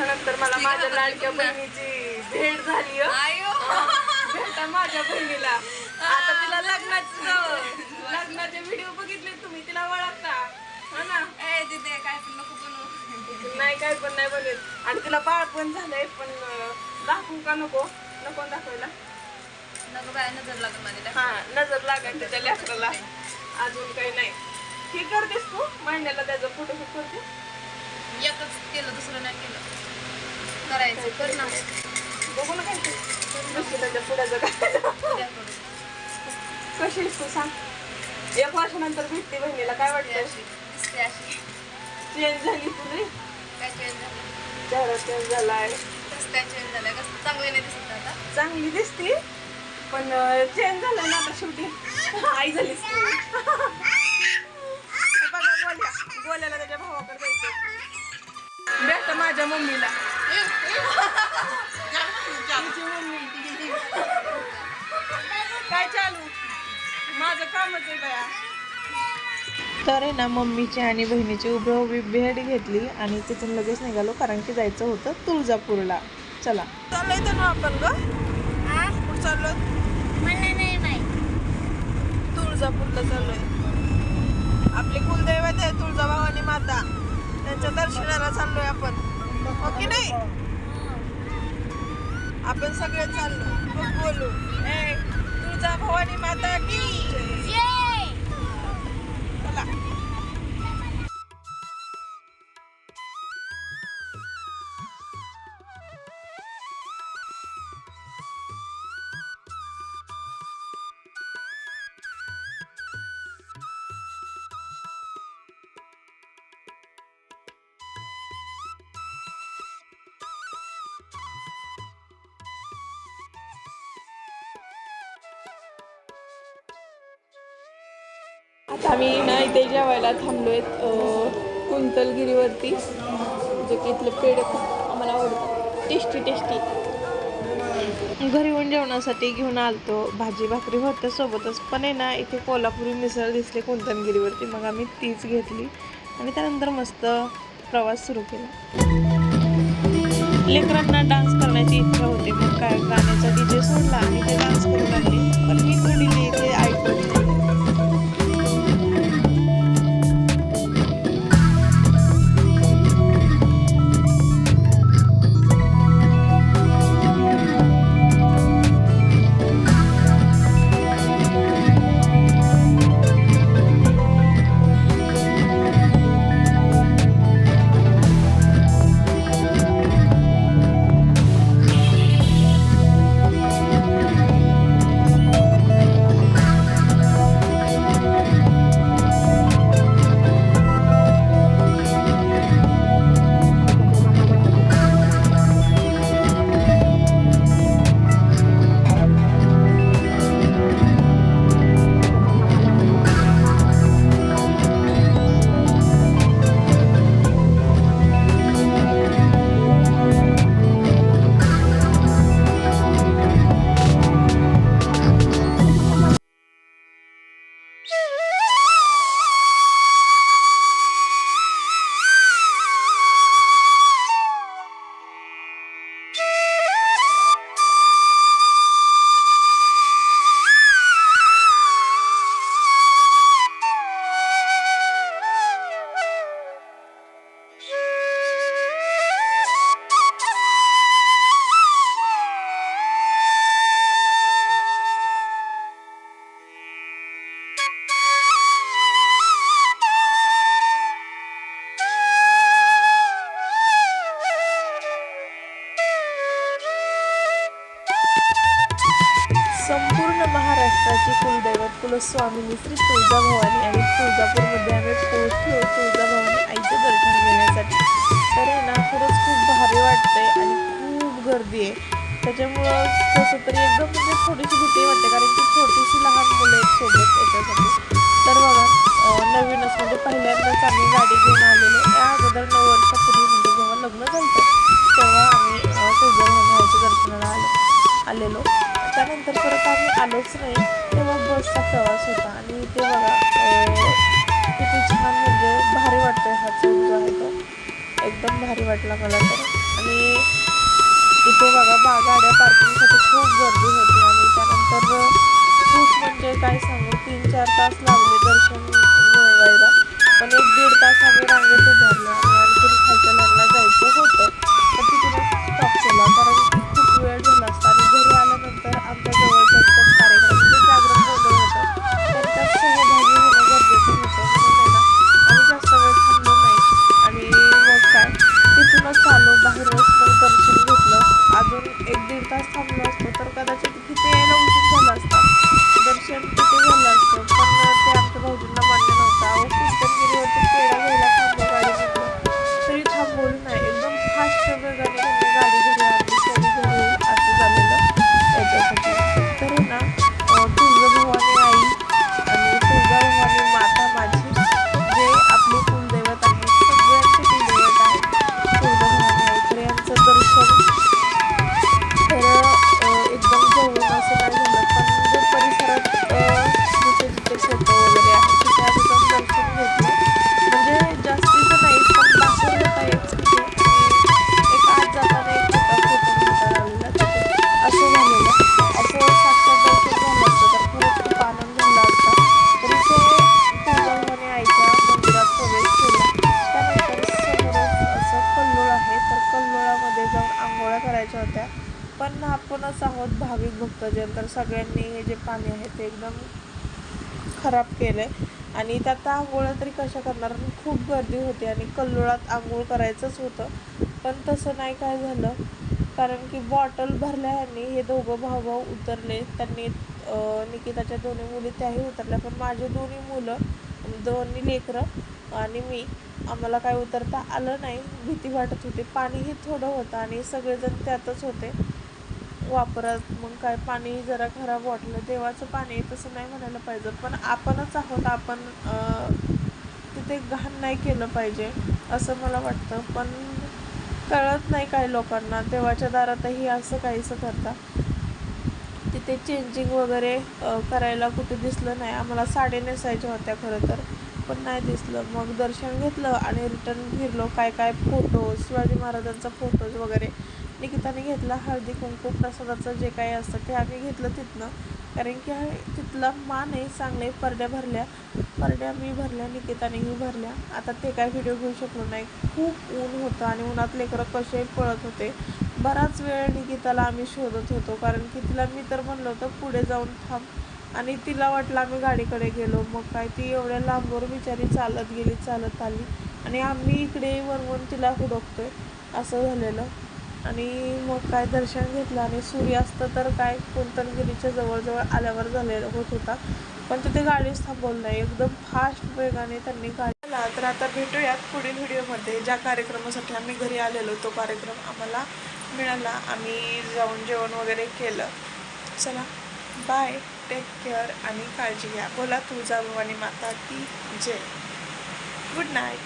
वर्षानंतर मला माझ्या लाडक्या बहिणीची भेट झाली हं. भेटा माझ्या बहिणीला. आता तिला लग्नाचं लग्नाचे व्हिडिओ बघितले तुम्ही तिला ओळखता हो ना? ए दिदे काय पण नको बनवू नाही काय पण नाही बघत आणि तिला बाळ पण झालंय पण दाखवू का नको? नको दाखवायला. नको बाय नजर लागत माझ्या हा नजर लागायला त्याच्या लेकराला. अजून काही नाही. हे करतेस तू? महिन्याला त्याचा फोटोशूट करते एकच केलं दुसरं नाही केलं. करायचं कर ना. बघू ना त्याच्या. कशी तू सांग. एक वर्षानंतर भेटते बहिणीला काय वाटतं अशी दिसते अशी. चेंज झाली तुझी? काय चेंज झालं? चेहरा चेंज झालाय. कसं काय चेंज झालंय? कसं चांगलं नाही दिसत आता. चांगली दिसते पण चेंज झालं ना आता शेवटी. आई हे बघा गोल्या गोल्याला त्याच्या भावाकडे जायचं भेट माझ्या मम्मीला. काय चालू? माझं कामच आहे बया. तर आहे ना मम्मीची आणि बहिणीची उभ्या उभी भेट घेतली आणि तिथून लगेच निघालो कारण की जायचं होतं तुळजापूरला. चला. चाललंय तर ना आपण ग? चाललोय तुळजापूरला चाललोय. आपली कुलदैवत आहे तुळजाभवानी माता. त्यांच्या दर्शनाला चाललोय आपण. हो ओके नाही? आपण सगळे चाललो. मग बोलू. ए तुळजाभवानी माता की? आता आम्ही ना इथे जेवायला थांबलो आहेत कुंतलगिरीवरती जे की इथले पेढे खूप आम्हाला आवडतं. टेस्टी टेस्टी घरी येऊन जेवणासाठी घेऊन आलतो भाजी भाकरी होत्या सोबतच पण आहे ना इथे कोल्हापुरी मिसळ दिसली कुंतलगिरीवरती मग आम्ही तीच घेतली आणि त्यानंतर मस्त प्रवास सुरू केला. लेकरांना डान्स करण्याची इच्छा होती मग काय गाण्याचा डीजे सोडला आणि ते डान्स करू लागले. पण मी संपूर्ण महाराष्ट्राची कुलदैवत कुलस्वामिनी श्री तुळजाभवानी आणि तुळजापूरमध्ये आम्ही पोहोचलो. तुळजाभवानी आईचं दर्शन घेण्यासाठी. तर आहे ना खरंच खूप भारी वाटतंय आणि खूप गर्दी आहे. त्याच्यामुळं कसं तरी एकदम म्हणजे थोडीशी भीती वाटते कारण की छोटीशी लहान मुलं आहेत सोबत याच्यासाठी तर बघा नवीनच म्हणजे पहिल्यांदाच आम्ही गाडी घेऊन आलेलो. त्या अगोदर नऊ वर्षापूर्वी म्हणजे जेव्हा लग्न झालं तेव्हा त्यानंतर परत आम्ही आलोच नाही. तेव्हा बसचा प्रवास होता. आणि ते बघा किती छान म्हणजे भारी वाटतोय हा चूक जो आहे तो. एकदम भारी वाटला मला तर. आणि इथे बघा बा गाड्या पार्किंगसाठी खूप गर्दी होती. आणि त्यानंतर खूप म्हणजे काय सांगू तीन चार तास लागले दर्शन मिळवायला. पण एक दीड तास आम्ही रांगेत उभारलो आणि आणखी खालच्या लाईनला जायचं होतं. तर तिथूनच स्टॉप केला. कारण तर कदाचित तिथे भाविक तर सगळ्यांनी हे जे पाणी आहे ते एकदम खराब केलं आहे आणि त्यात आंघोळ्या तरी कशा करणार? खूप गर्दी होती आणि कल्लोळात आंघोळ करायचंच होतं. पण तसं नाही काय झालं. कारण की बॉटल भरल्या ह्यांनी हे दोघं भाऊ भाऊ उतरले. त्यांनी निकिताच्या दोन्ही मुली त्याही उतरल्या. पण माझे दोन्ही मुलं दोन्ही लेकरं आणि मी आम्हाला काय उतरता आलं नाही. भीती वाटत होती. पाणीही थोडं होतं आणि सगळेजण त्यातच होते. वापरत मग काय पाणी जरा खराब वाटलं देवाचं पाणी आहे तसं नाही म्हणायला पाहिजे. पण आपणच आहोत आपण तिथे घाण नाही केलं पाहिजे असं मला वाटतं. पण कळत नाही काही लोकांना देवाच्या दारातही असं काहीसं करता. तिथे चेंजिंग वगैरे करायला कुठे दिसलं नाही. आम्हाला साडी नेसायच्या होत्या खरं तर पण नाही दिसलं. मग दर्शन घेतलं आणि रिटर्न फिरलो. काय काय फोटोज शिवाजी महाराजांचा फोटोज वगैरे. निकिताने घेतला हळदी कुंकू प्रसादाचं जे काही असतं ते आम्ही घेतलं तिथनं. कारण की हा तिथला मान आहे चांगले परड्या भरल्या. परड्या मी भरल्या निकितानेही भरल्या. आता ते काय व्हिडिओ घेऊ शकलो नाही. खूप ऊन होतं आणि उन्हात लेकरं कसे पळत होते. बराच वेळ निकिताला आम्ही शोधत होतो. कारण की तिला मी तर म्हणलं होतं पुढे जाऊन थांब. आणि तिला वाटलं आम्ही गाडीकडे गेलो. मग काय ती एवढ्या लांबवर बिचारी चालत गेली चालत आली. आणि आम्ही इकडे वरवून तिला हुडकतोय. असं झालेलं. आणि मग काय दर्शन घेतलं आणि सूर्यास्त तर काय कुंतनगिरीच्या जवळजवळ आल्यावर झालेला होत होता. पण तिथे गाडीच थांबवलं. नाही एकदम फास्ट वेगाने त्यांनी गाडी आला तर आता भेटूयात पुढील व्हिडिओमध्ये. ज्या कार्यक्रमासाठी आम्ही घरी आलेलो तो कार्यक्रम आम्हाला मिळाला. आम्ही जाऊन जेवण वगैरे केलं. चला बाय टेक केअर आणि काळजी घ्या. बोला तुळजाभवानी माता की जय. Good night